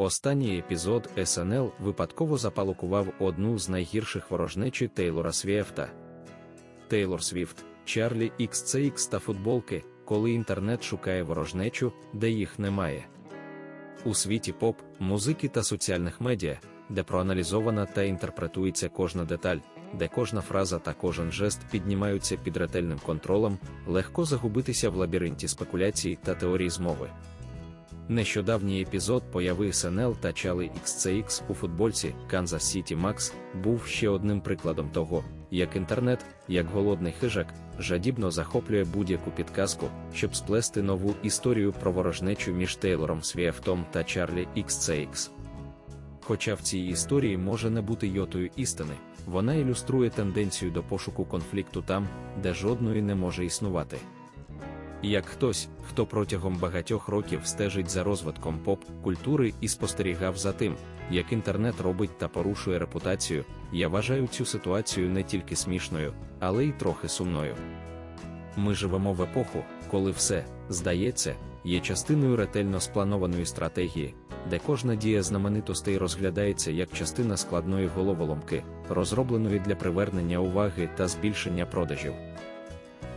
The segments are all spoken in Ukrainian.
Останній епізод СНЛ випадково запалокував одну з найгірших ворожнечі Тейлора Свіфта. Тейлор Свіфт, Чарлі XCX та футболки, коли інтернет шукає ворожнечу, де їх немає. У світі поп, музики та соціальних медіа, де проаналізована та інтерпретується кожна деталь, де кожна фраза та кожен жест піднімаються під ретельним контролем, легко загубитися в лабіринті спекуляцій та теорій змови. Нещодавній епізод появи СНЛ та Чали XCX у футбольці Kansas City Max був ще одним прикладом того, як інтернет, як голодний хижак, жадібно захоплює будь-яку підказку, щоб сплести нову історію про ворожнечу між Тейлором Свіфтом та Чарлі XCX. Хоча в цій історії може не бути йотою істини, вона ілюструє тенденцію до пошуку конфлікту там, де жодної не може існувати. Як хтось, хто протягом багатьох років стежить за розвитком поп-культури і спостерігав за тим, як інтернет робить та порушує репутацію, я вважаю цю ситуацію не тільки смішною, але й трохи сумною. Ми живемо в епоху, коли все, здається, є частиною ретельно спланованої стратегії, де кожна дія знаменитостей розглядається як частина складної головоломки, розробленої для привернення уваги та збільшення продажів.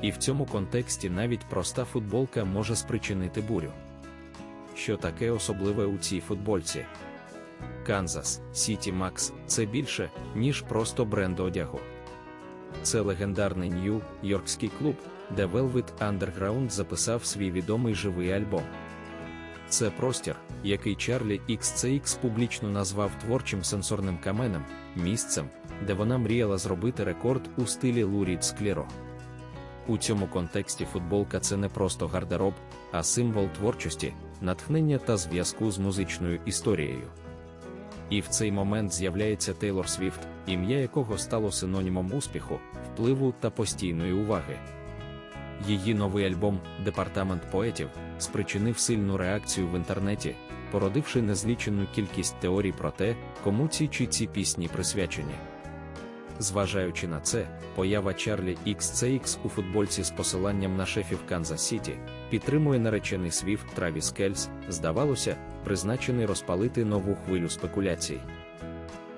І в цьому контексті навіть проста футболка може спричинити бурю. Що таке особливе у цій футбольці? Канзас Сіті Макс це більше, ніж просто бренд одягу. Це легендарний Нью-Йоркський клуб, де Velvet Underground записав свій відомий живий альбом. Це простір, який Чарлі XCX публічно назвав творчим сенсорним каменем, місцем, де вона мріяла зробити рекорд у стилі Лурід Скліро. У цьому контексті футболка це не просто гардероб, а символ творчості, натхнення та зв'язку з музичною історією. І в цей момент з'являється Тейлор Свіфт, ім'я якого стало синонімом успіху, впливу та постійної уваги. Її новий альбом Департамент поетів спричинив сильну реакцію в інтернеті, породивши незлічену кількість теорій про те, кому ці чи ці пісні присвячені. Зважаючи на це, поява Чарлі XCX у футбольці з посиланням на шефів Канзас Сіті підтримує наречений Свіфт Травіс Кельс, здавалося, призначений розпалити нову хвилю спекуляцій.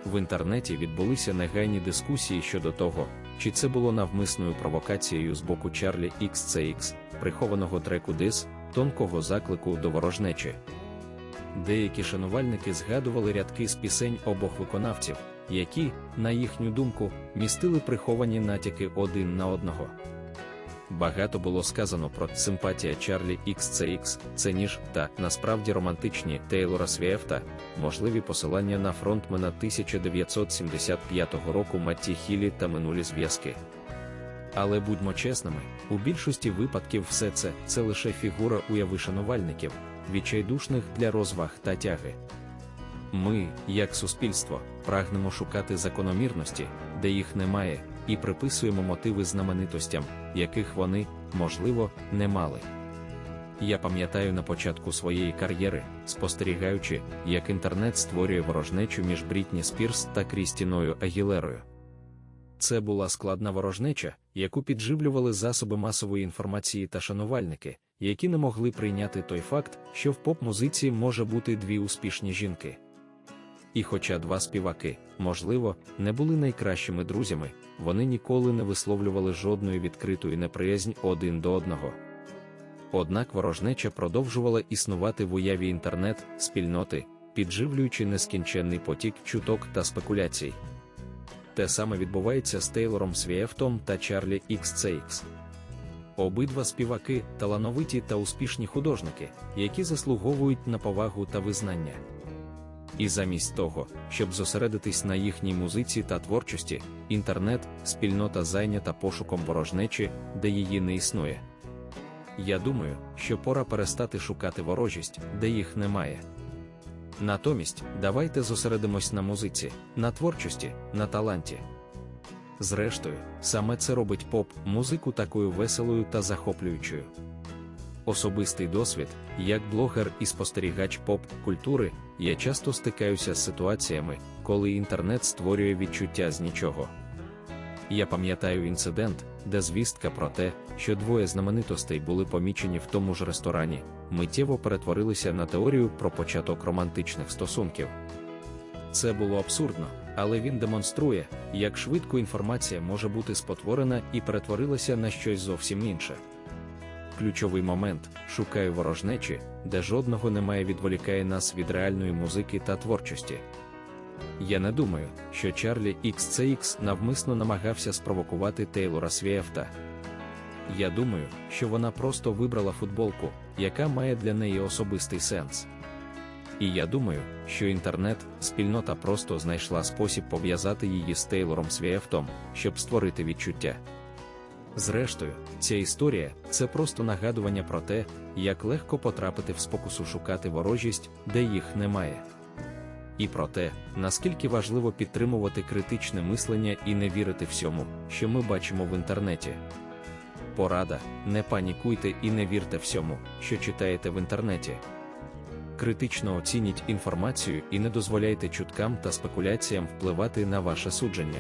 В інтернеті відбулися негайні дискусії щодо того, чи це було навмисною провокацією з боку Чарлі XCX, прихованого треку Дис, тонкого заклику до ворожнечі. Деякі шанувальники згадували рядки з пісень обох виконавців які, на їхню думку, містили приховані натяки один на одного. Багато було сказано про симпатія Чарлі XCX, це ніж та насправді романтичні Тейлора Свіфта, можливі посилання на фронтмена 1975 року Матті Хілі та минулі зв'язки. Але будьмо чесними, у більшості випадків все це це лише фігура уяви шанувальників, відчайдушних для розваг та тяги. Ми, як суспільство, прагнемо шукати закономірності, де їх немає, і приписуємо мотиви знаменитостям, яких вони, можливо, не мали. Я пам'ятаю на початку своєї кар'єри, спостерігаючи, як інтернет створює ворожнечу між Брітні Спірс та Крістіною Агілерою. Це була складна ворожнеча, яку підживлювали засоби масової інформації та шанувальники, які не могли прийняти той факт, що в поп-музиці може бути дві успішні жінки. І хоча два співаки, можливо, не були найкращими друзями, вони ніколи не висловлювали жодної відкритої неприязнь один до одного. Однак ворожнеча продовжувала існувати в уяві інтернет, спільноти, підживлюючи нескінченний потік чуток та спекуляцій. Те саме відбувається з Тейлором Свієфтом та Чарлі XCX. Обидва співаки талановиті та успішні художники, які заслуговують на повагу та визнання. І замість того, щоб зосередитись на їхній музиці та творчості, інтернет, спільнота зайнята пошуком ворожнечі, де її не існує. Я думаю, що пора перестати шукати ворожість, де їх немає. Натомість, давайте зосередимось на музиці, на творчості, на таланті. Зрештою, саме це робить поп, музику такою веселою та захоплюючою. Особистий досвід, як блогер і спостерігач поп-культури, я часто стикаюся з ситуаціями, коли інтернет створює відчуття з нічого. Я пам'ятаю інцидент, де звістка про те, що двоє знаменитостей були помічені в тому ж ресторані, миттєво перетворилися на теорію про початок романтичних стосунків. Це було абсурдно, але він демонструє, як швидко інформація може бути спотворена і перетворилася на щось зовсім інше. Ключовий момент шукаю ворожнечі, де жодного немає відволікає нас від реальної музики та творчості. Я не думаю, що Чарлі XCX навмисно намагався спровокувати Тейлора Свієфта. Я думаю, що вона просто вибрала футболку, яка має для неї особистий сенс. І я думаю, що інтернет, спільнота просто знайшла спосіб пов'язати її з Тейлором Свієфтом, щоб створити відчуття. Зрештою, ця історія це просто нагадування про те, як легко потрапити в спокусу шукати ворожість, де їх немає. І про те, наскільки важливо підтримувати критичне мислення і не вірити всьому, що ми бачимо в інтернеті. Порада: не панікуйте і не вірте всьому, що читаєте в інтернеті. Критично оцініть інформацію і не дозволяйте чуткам та спекуляціям впливати на ваше судження.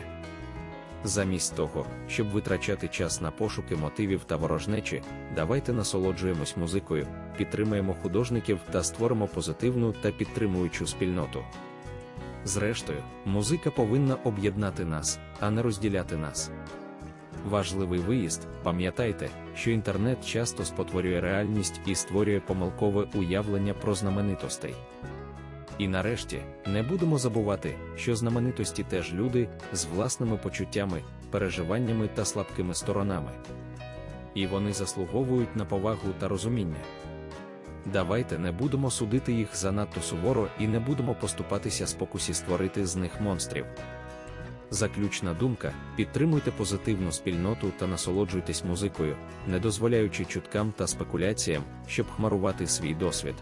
Замість того, щоб витрачати час на пошуки мотивів та ворожнечі, давайте насолоджуємось музикою, підтримаємо художників та створимо позитивну та підтримуючу спільноту. Зрештою, музика повинна об'єднати нас, а не розділяти нас. Важливий виїзд, пам'ятайте, що інтернет часто спотворює реальність і створює помилкове уявлення про знаменитостей. І нарешті не будемо забувати, що знаменитості теж люди з власними почуттями, переживаннями та слабкими сторонами. І вони заслуговують на повагу та розуміння. Давайте не будемо судити їх занадто суворо і не будемо поступатися спокусі створити з них монстрів. Заключна думка: підтримуйте позитивну спільноту та насолоджуйтесь музикою, не дозволяючи чуткам та спекуляціям, щоб хмарувати свій досвід.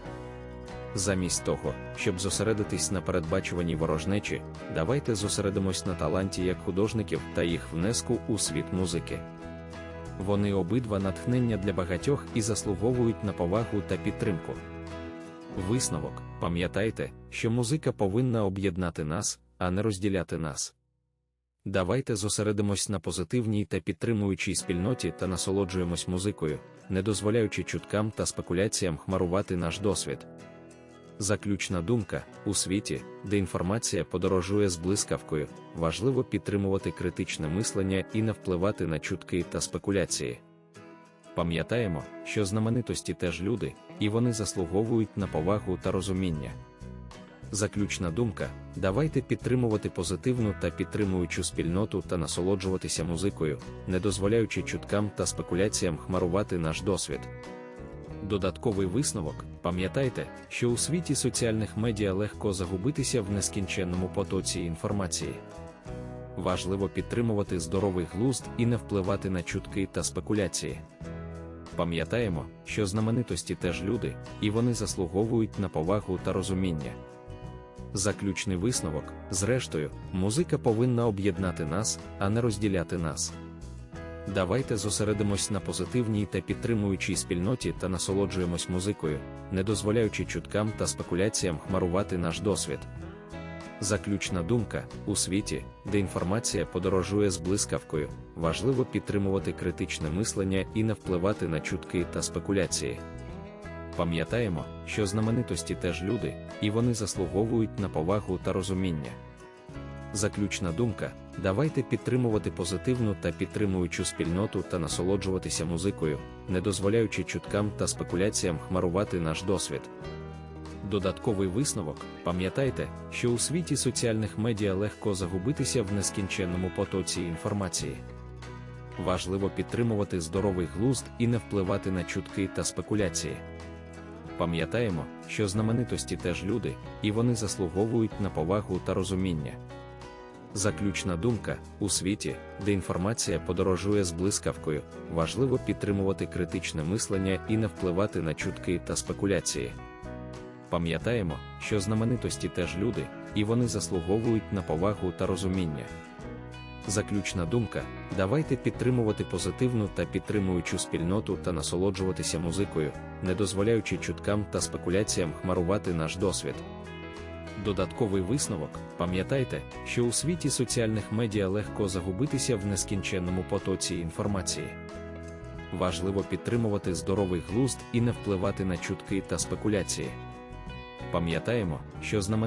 Замість того, щоб зосередитись на передбачуванні ворожнечі, давайте зосередимось на таланті як художників та їх внеску у світ музики. Вони обидва натхнення для багатьох і заслуговують на повагу та підтримку. Висновок: пам'ятайте, що музика повинна об'єднати нас, а не розділяти нас. Давайте зосередимось на позитивній та підтримуючій спільноті та насолоджуємось музикою, не дозволяючи чуткам та спекуляціям хмарувати наш досвід. Заключна думка у світі, де інформація подорожує з блискавкою, важливо підтримувати критичне мислення і не впливати на чутки та спекуляції. Пам'ятаємо, що знаменитості теж люди, і вони заслуговують на повагу та розуміння. Заключна думка: давайте підтримувати позитивну та підтримуючу спільноту та насолоджуватися музикою, не дозволяючи чуткам та спекуляціям хмарувати наш досвід. Додатковий висновок: пам'ятайте, що у світі соціальних медіа легко загубитися в нескінченному потоці інформації. Важливо підтримувати здоровий глузд і не впливати на чутки та спекуляції. Пам'ятаємо, що знаменитості теж люди, і вони заслуговують на повагу та розуміння. Заключний висновок, зрештою, музика повинна об'єднати нас, а не розділяти нас. Давайте зосередимось на позитивній та підтримуючій спільноті та насолоджуємось музикою, не дозволяючи чуткам та спекуляціям хмарувати наш досвід. Заключна думка у світі, де інформація подорожує з блискавкою, важливо підтримувати критичне мислення і не впливати на чутки та спекуляції. Пам'ятаємо, що знаменитості теж люди, і вони заслуговують на повагу та розуміння. Заключна думка: давайте підтримувати позитивну та підтримуючу спільноту та насолоджуватися музикою, не дозволяючи чуткам та спекуляціям хмарувати наш досвід. Додатковий висновок: пам'ятайте, що у світі соціальних медіа легко загубитися в нескінченному потоці інформації. Важливо підтримувати здоровий глузд і не впливати на чутки та спекуляції. Пам'ятаємо, що знаменитості теж люди, і вони заслуговують на повагу та розуміння. Заключна думка у світі, де інформація подорожує з блискавкою, важливо підтримувати критичне мислення і не впливати на чутки та спекуляції. Пам'ятаємо, що знаменитості теж люди, і вони заслуговують на повагу та розуміння. Заключна думка: давайте підтримувати позитивну та підтримуючу спільноту та насолоджуватися музикою, не дозволяючи чуткам та спекуляціям хмарувати наш досвід. Додатковий висновок: пам'ятайте, що у світі соціальних медіа легко загубитися в нескінченному потоці інформації. Важливо підтримувати здоровий глузд і не впливати на чутки та спекуляції. Пам'ятаємо, що знаменитий